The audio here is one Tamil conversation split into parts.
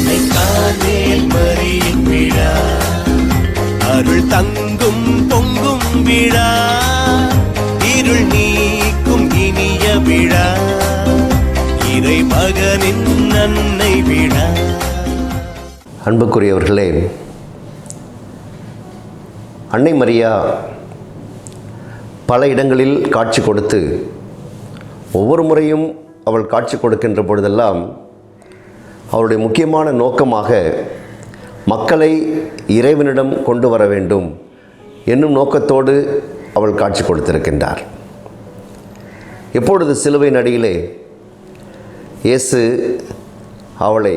அன்னை கார்மேல் மறியின் விழா அருள் தங்கும் பொங்கும் விழா இருள் நீக்கும் இனிய விழா இறை மகனின் நன்னை விழா அன்புக்குரியவர்களே அன்னை மரியா பல இடங்களில் காட்சி கொடுத்து ஒவ்வொரு முறையும் அவள் காட்சி கொடுக்கின்ற பொழுதெல்லாம் அவளுடைய முக்கியமான நோக்கமாக மக்களை இறைவனிடம் கொண்டு வர வேண்டும் என்னும் நோக்கத்தோடு அவள் காட்சி கொடுத்திருக்கின்றார். எப்பொழுது சிலுவை நடியிலே இயேசு அவளை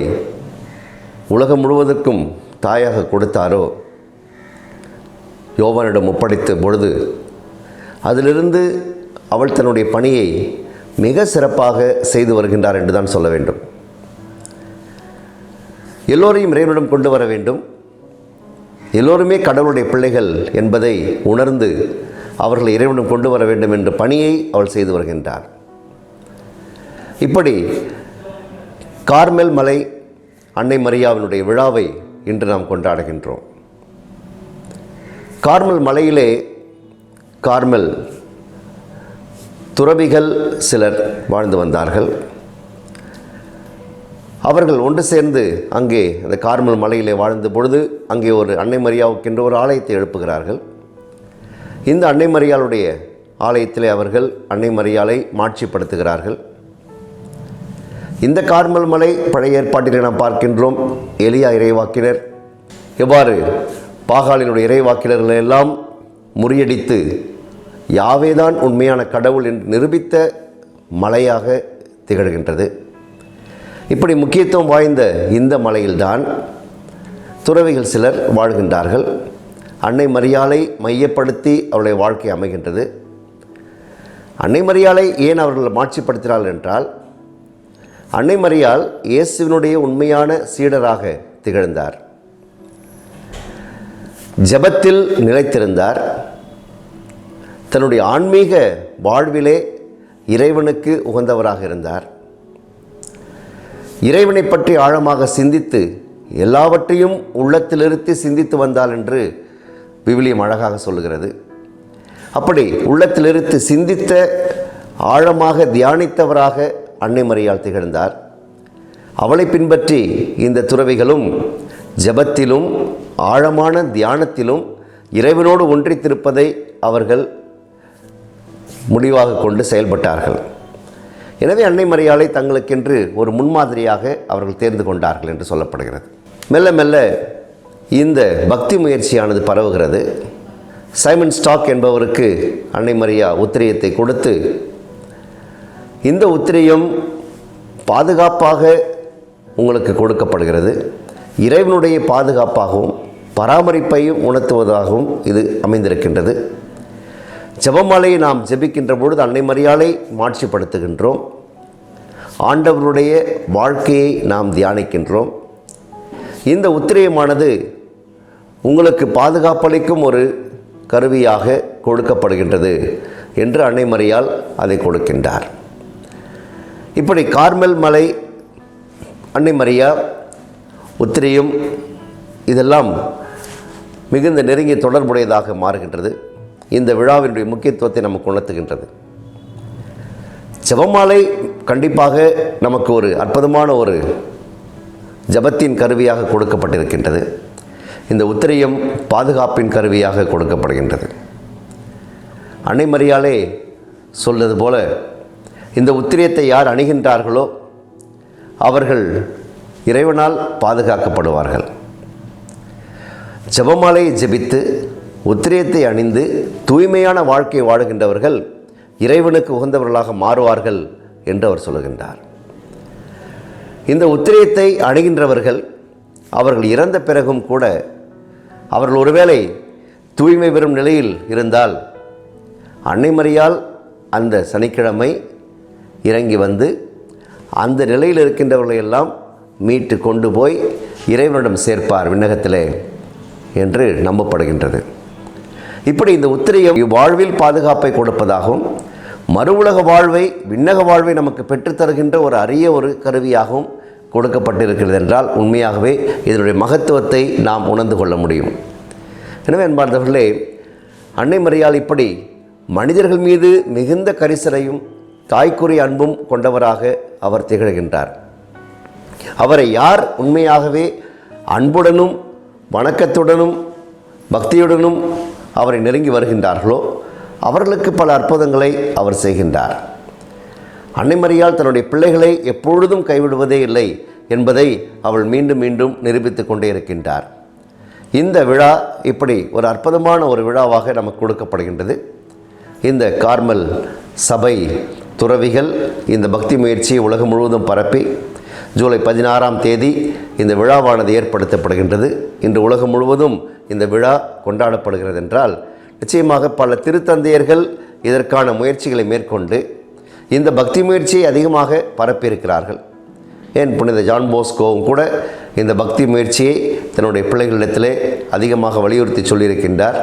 உலகம் முழுவதற்கும் தாயாக கொடுத்தாரோ? யோவானிடம் ஒப்படைத்த பொழுது அதிலிருந்து அவள் தன்னுடைய பணியை மிக சிறப்பாக செய்து வருகின்றார் என்று தான் சொல்ல வேண்டும். எல்லோரையும் இறைவனிடம் கொண்டு வர வேண்டும். எல்லோருமே கடவுளுடைய பிள்ளைகள் என்பதை உணர்ந்து அவர்களை இறைவனிடம் கொண்டு வர வேண்டும் என்ற பணியை அவள் செய்து வருகின்றார் இப்படி கார்மெல் மலை அன்னை மரியாவினுடைய விழாவை இன்று நாம் கொண்டாடுகின்றோம். கார்மல் மலையிலே கார்மல் துறவிகள் சிலர் வாழ்ந்து வந்தார்கள். அவர்கள் ஒன்று சேர்ந்து அங்கே அந்த கார்மல் மலையிலே வாழ்ந்த பொழுது அங்கே ஒரு அன்னை மரியாவுக்கென்று ஒரு ஆலயத்தை எழுப்புகிறார்கள். இந்த அன்னை மரியாளுடைய ஆலயத்திலே அவர்கள் அன்னை மரியாலை மாட்சிப்படுத்துகிறார்கள். இந்த கார்மல் மலை பழைய ஏற்பாட்டிலே நாம் பார்க்கின்றோம். எளியா இறைவாக்கினர். எவ்வாறு பாகாலினுடைய இறைவாக்கினர்களை எல்லாம் முறியடித்து யாவேதான் உண்மையான கடவுள் என்று நிரூபித்த மலையாக திகழ்கின்றது. இப்படி முக்கியத்துவம் வாய்ந்த இந்த மலையில்தான் துறவிகள் சிலர் வாழ்கின்றார்கள். அன்னை மரியாலை மையப்படுத்தி அவருடைய வாழ்க்கை அமைகின்றது. அன்னை மரியாலை ஏன் அவர்கள் மாட்சிப்படுத்தினார்கள் என்றால் அன்னை மரியால் இயேசுவினுடைய உண்மையான சீடராக திகழ்ந்தார். ஜெபத்தில் நிலைத்திருந்தார். தன்னுடைய ஆன்மீக வாழ்விலே இறைவனுக்கு உகந்தவராக இருந்தார். இறைவனை பற்றி ஆழமாக சிந்தித்து எல்லாவற்றையும் உள்ளத்திலிருந்து சிந்தித்து வந்தாள் என்று விவிலியம் அழகாக சொல்லுகிறது. அப்படி உள்ளத்திலிருந்து சிந்தித்த ஆழமாக தியானித்தவராக அன்னை மரியால் திகழ்ந்தார். அவளை பின்பற்றி இந்த துறவிகளும் ஜெபத்திலும் ஆழமான தியானத்திலும் இறைவனோடு ஒன்றித்திருப்பதை அவர்கள் முடிவாக கொண்டு செயல்பட்டார்கள். எனவே அன்னை மரியாளை தங்களுக்கென்று ஒரு முன்மாதிரியாக அவர்கள் தேர்ந்து கொண்டார்கள் என்று சொல்லப்படுகிறது. மெல்ல மெல்ல இந்த பக்தி முயற்சியானது பரவுகிறது. சைமன் ஸ்டாக் என்பவருக்கு அன்னை மரியா உத்திரியத்தை கொடுத்து இந்த உத்திரியம் பாதுகாப்பாக உங்களுக்கு கொடுக்கப்படுகிறது. இறைவனுடைய பாதுகாப்பாகவும் பராமரிப்பையும் உணர்த்துவதாகவும் இது அமைந்திருக்கின்றது. ஜபமாலையை நாம் ஜபிக்கின்ற பொழுது அன்னை மரியாளை மாட்சிப்படுத்துகின்றோம். ஆண்டவருடைய வாழ்க்கையை நாம் தியானிக்கின்றோம். இந்த உத்திரியமானது உங்களுக்கு பாதுகாப்பளிக்கும் ஒரு கருவியாக கொடுக்கப்படுகின்றது என்று அன்னைமறியால் அதை கொடுக்கின்றார். இப்படி கார்மெல் மலை அன்னை மரியா உத்திரியும் இதெல்லாம் மிகுந்த நெருங்கிய தொடர்புடையதாக மாறுகின்றது. இந்த விழாவினுடைய முக்கியத்துவத்தை நமக்கு உணர்த்துகின்றது. ஜெபமாலை கண்டிப்பாக நமக்கு ஒரு அற்புதமான ஒரு ஜபத்தின் கருவியாக கொடுக்கப்பட்டிருக்கின்றது. இந்த உத்திரியம் பாதுகாப்பின் கருவியாக கொடுக்கப்படுகின்றது. அன்னை மரியாலே சொல்வது போல இந்த உத்திரியத்தை யார் அணுகின்றார்களோ அவர்கள் இறைவனால் பாதுகாக்கப்படுவார்கள். ஜபமாலையை ஜெபித்து உத்திரியத்தை அணிந்து தூய்மையான வாழ்க்கை வாழுகின்றவர்கள் இறைவனுக்கு உகந்தவர்களாக மாறுவார்கள் என்று அவர் சொல்லுகின்றார். இந்த உத்திரியத்தை அணுகின்றவர்கள் அவர்கள் இறந்த பிறகும் கூட அவர்கள் ஒருவேளை தூய்மை பெறும் நிலையில் இருந்தால் அன்னைமறியால் அந்த சனிக்கிழமை இறங்கி வந்து அந்த நிலையில் இருக்கின்றவர்களை எல்லாம் மீட்டு கொண்டு போய் இறைவனிடம் சேர்ப்பார் விண்ணகத்திலே என்று நம்பப்படுகின்றது. இப்படி இந்த உத்திரையம் வாழ்வில் பாதுகாப்பை கொடுப்பதாகவும் மறு உலக வாழ்வை விண்ணக வாழ்வை நமக்கு பெற்றுத்தருகின்ற ஒரு அரிய ஒரு கருவியாகவும் கொடுக்கப்பட்டிருக்கிறது என்றால் உண்மையாகவே இதனுடைய மகத்துவத்தை நாம் உணர்ந்து கொள்ள முடியும். எனவே அன்பார்ந்தவர்களே அன்னை மரியாள் இப்படி மனிதர்கள் மீது மிகுந்த கரிசனையும் தாய்க்குரிய அன்பும் கொண்டவராக அவர் திகழ்கின்றார். அவரை யார் உண்மையாகவே அன்புடனும் வணக்கத்துடனும் பக்தியுடனும் அவரை நெருங்கி வருகின்றார்களோ அவர்களுக்கு பல அற்புதங்களை அவர் செய்கின்றார். அன்னைமரியால் தன்னுடைய பிள்ளைகளை எப்பொழுதும் கைவிடுவதே இல்லை என்பதை அவள் மீண்டும் மீண்டும் நிரூபித்து கொண்டே இருக்கின்றார். இந்த விழா இப்படி ஒரு அற்புதமான ஒரு விழாவாக நமக்கு கொடுக்கப்படுகின்றது. இந்த கார்மல் சபை துறவிகள் இந்த பக்தி முயற்சியை உலகம் முழுவதும் பரப்பி ஜூலை பதினாறாம் தேதி இந்த விழாவானது ஏற்படுத்தப்படுகின்றது. இன்று உலகம் முழுவதும் இந்த விழா கொண்டாடப்படுகிறது என்றால் நிச்சயமாக பல திருத்தந்தையர்கள் இதற்கான முயற்சிகளை மேற்கொண்டு இந்த பக்தி முயற்சியை அதிகமாக பரப்பியிருக்கிறார்கள். ஏன் புனித ஜான் போஸ்கோவும் கூட இந்த பக்தி முயற்சியை தன்னுடைய பிள்ளைகளிடத்திலே அதிகமாக வலியுறுத்தி சொல்லியிருக்கின்றார்.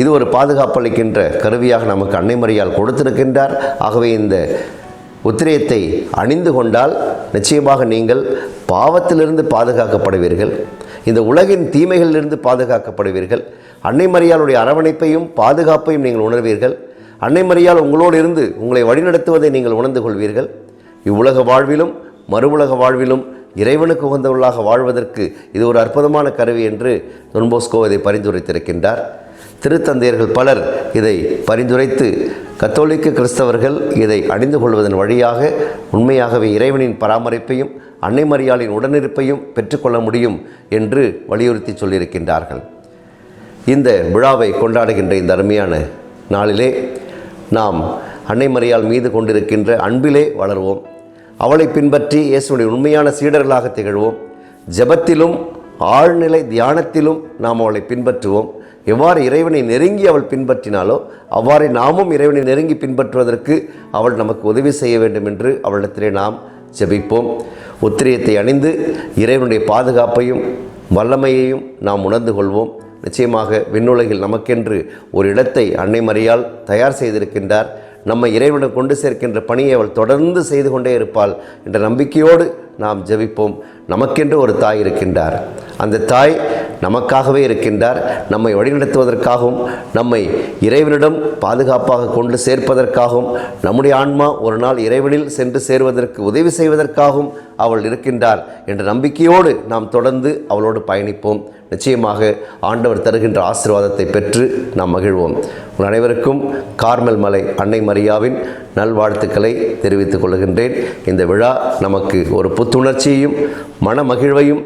இது ஒரு பாதுகாப்பளிக்கின்ற கருவியாக நமக்கு அன்னை மரியால் கொடுத்திருக்கின்றார். ஆகவே இந்த உத்திரியத்தை அணிந்து கொண்டால் நிச்சயமாக நீங்கள் பாவத்திலிருந்து பாதுகாக்கப்படுவீர்கள். இந்த உலகின் தீமைகளிலிருந்து பாதுகாக்கப்படுவீர்கள். அன்னை மரியாளுடைய அரவணைப்பையும் பாதுகாப்பையும் நீங்கள் உணர்வீர்கள். அன்னை மரியால் உங்களோடு இருந்து உங்களை வழிநடத்துவதை நீங்கள் உணர்ந்து கொள்வீர்கள். இவ்வுலக வாழ்விலும் மறுவுலக வாழ்விலும் இறைவனுக்கு உகந்தவர்களாக வாழ்வதற்கு இது ஒரு அற்புதமான கருவி என்று தொன்போஸ்கோ இதை பரிந்துரைத்திருக்கின்றார். திருத்தந்தையர்கள் பலர் இதை பரிந்துரைத்து கத்தோலிக்க கிறிஸ்தவர்கள் இதை அணிந்து கொள்வதன் வழியாக உண்மையாகவே இறைவனின் பராமரிப்பையும் அன்னை மரியாளின் உடனிருப்பையும் பெற்றுக்கொள்ள முடியும் என்று வலியுறுத்தி சொல்லியிருக்கின்றார்கள். இந்த விழாவை கொண்டாடுகின்ற இந்த அருமையான நாளிலே நாம் அன்னை மரியாள் மீது கொண்டிருக்கின்ற அன்பிலே வளர்வோம். அவளை பின்பற்றி இயேசுடைய உண்மையான சீடர்களாக திகழ்வோம். ஜெபத்திலும் ஆழ்நிலை தியானத்திலும் நாம் அவளை பின்பற்றுவோம். எவ்வாறு இறைவனை நெருங்கி அவள் பின்பற்றினாலோ அவ்வாறே நாமும் இறைவனை நெருங்கி பின்பற்றுவதற்கு அவள் நமக்கு உதவி செய்ய வேண்டும் என்று அவளிடத்திலே நாம் ஜெபிப்போம். உத்திரியத்தை அணிந்து இறைவனுடைய பாதுகாப்பையும் வல்லமையையும் நாம் உணர்ந்து கொள்வோம். நிச்சயமாக விண்ணுலகில் நமக்கென்று ஒரு இடத்தை அன்னை மறியால் தயார் செய்திருக்கின்றார். நம்மை இறைவனிடம் கொண்டு சேர்க்கின்ற பணியை அவள் தொடர்ந்து செய்து கொண்டே இருப்பாள் என்ற நம்பிக்கையோடு நாம் ஜெபிப்போம். நமக்கென்று ஒரு தாய் இருக்கின்றார். அந்த தாய் நமக்காகவே இருக்கின்றார் நம்மை வழிநடத்துவதற்காகவும் நம்மை இறைவனிடம் பாதுகாப்பாக கொண்டு சேர்ப்பதற்காகவும் நம்முடைய ஆன்மா ஒரு நாள் இறைவனில் சென்று சேருவதற்கு உதவி செய்வதற்காகவும் அவள் இருக்கின்றார் என்ற நம்பிக்கையோடு நாம் தொடர்ந்து அவளோடு பயணிப்போம். நிச்சயமாக ஆண்டவர் தருகின்ற ஆசிர்வாதத்தை பெற்று நாம் மகிழ்வோம். உங்கள் அனைவருக்கும் கார்மல் மலை அன்னை மரியாவின் நல்வாழ்த்துக்களை தெரிவித்துக் கொள்கின்றேன். இந்த விழா நமக்கு ஒரு புத்துணர்ச்சியையும் மன மகிழ்வையும்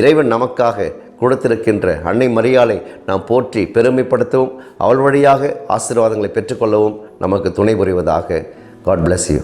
இறைவன் நமக்காக கொடுத்திருக்கின்ற அன்னை மரியாளை நாம் போற்றி பெருமைப்படுத்தவும் அவள் வழியாக ஆசீர்வாதங்களை பெற்றுக்கொள்ளவும் நமக்கு துணை புரிவதாக. God bless you